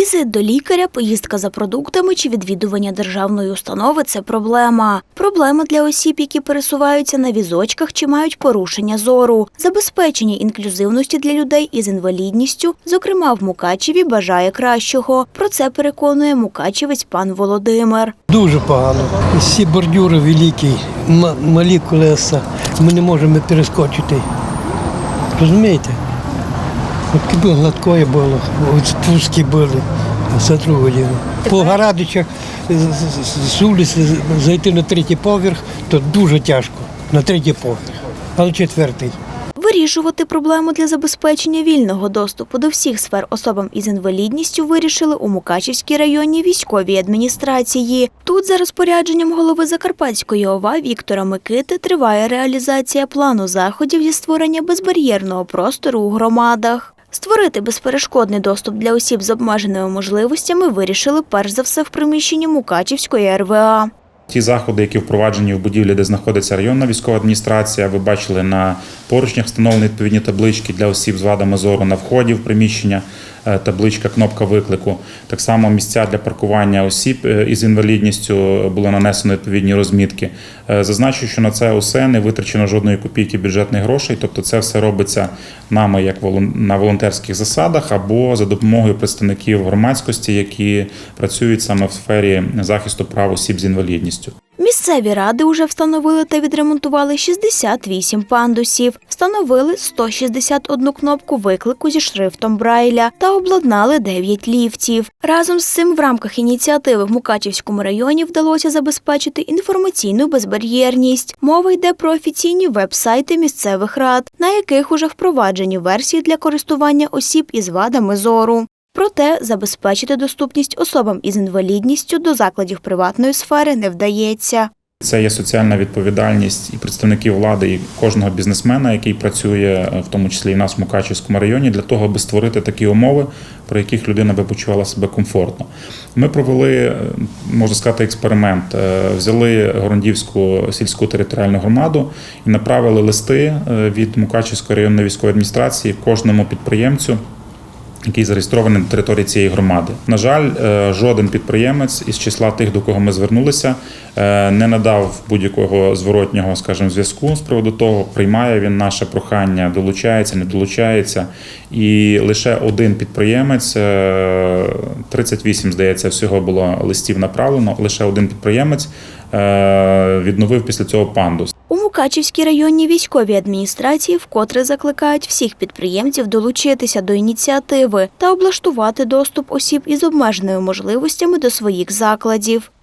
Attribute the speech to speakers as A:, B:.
A: Візит до лікаря, поїздка за продуктами чи відвідування державної установи це проблема. Проблема для осіб, які пересуваються на візочках чи мають порушення зору. Забезпечення інклюзивності для людей із інвалідністю, зокрема в Мукачеві, бажає кращого. Про це переконує мукачевець пан Володимир.
B: Дуже погано. Всі бордюри великі, малі колеса. Ми не можемо перескочити. Розумієте? Кіби гладкое було, спуски були. Друге діло. По Гарадичах з вулиці зайти на третій поверх, то дуже тяжко. На третій поверх, але четвертий.
A: Вирішувати проблему для забезпечення вільного доступу до всіх сфер особам із інвалідністю вирішили у Мукачівській районній військовій адміністрації. Тут, за розпорядженням голови Закарпатської ОВА Віктора Микити, триває реалізація плану заходів зі створення безбар'єрного простору у громадах. Створити безперешкодний доступ для осіб з обмеженими можливостями вирішили перш за все в приміщенні Мукачівської РВА.
C: Ті заходи, які впроваджені в будівлі, де знаходиться районна військова адміністрація, ви бачили на поручнях встановлені відповідні таблички для осіб з вадами зору на вході в приміщення, табличка, кнопка виклику. Так само місця для паркування осіб е, із інвалідністю були нанесені відповідні розмітки. Е, Зазначу, що на це усе не витрачено жодної копійки бюджетних грошей, тобто це все робиться нами як на волонтерських засадах або за допомогою представників громадськості, які працюють саме в сфері захисту прав осіб з інвалідністю.
A: Місцеві ради уже встановили та відремонтували 68 пандусів, встановили 161 кнопку виклику зі шрифтом Брайля та обладнали 9 ліфтів. Разом з цим в рамках ініціативи в Мукачівському районі вдалося забезпечити інформаційну безбар'єрність. Мова йде про офіційні веб-сайти місцевих рад, на яких уже впроваджені версії для користування осіб із вадами зору. Проте забезпечити доступність особам із інвалідністю до закладів приватної сфери не вдається.
C: Це є соціальна відповідальність і представників влади, і кожного бізнесмена, який працює, е, в тому числі і нас в Мукачівському районі, для того, аби створити такі умови, при яких людина би почувала себе комфортно. Ми провели, е, можна сказати, експеримент. Е, Взяли Горондівську сільську територіальну громаду і направили листи від Мукачівської районної військової адміністрації кожному підприємцю який зареєстрований на території цієї громади. На жаль, е, жоден підприємець із числа тих, до кого ми звернулися, е, не надав будь-якого зворотнього, скажімо, зв'язку з приводу того, приймає він наше прохання, долучається, не долучається. І лише один підприємець, е, 38, здається, всього було листів направлено. Лише один підприємець е, відновив після цього пандус.
A: У Мукачівській районній військовій адміністрації вкотре закликають всіх підприємців долучитися до ініціативи та облаштувати доступ осіб із обмеженими можливостями до своїх закладів.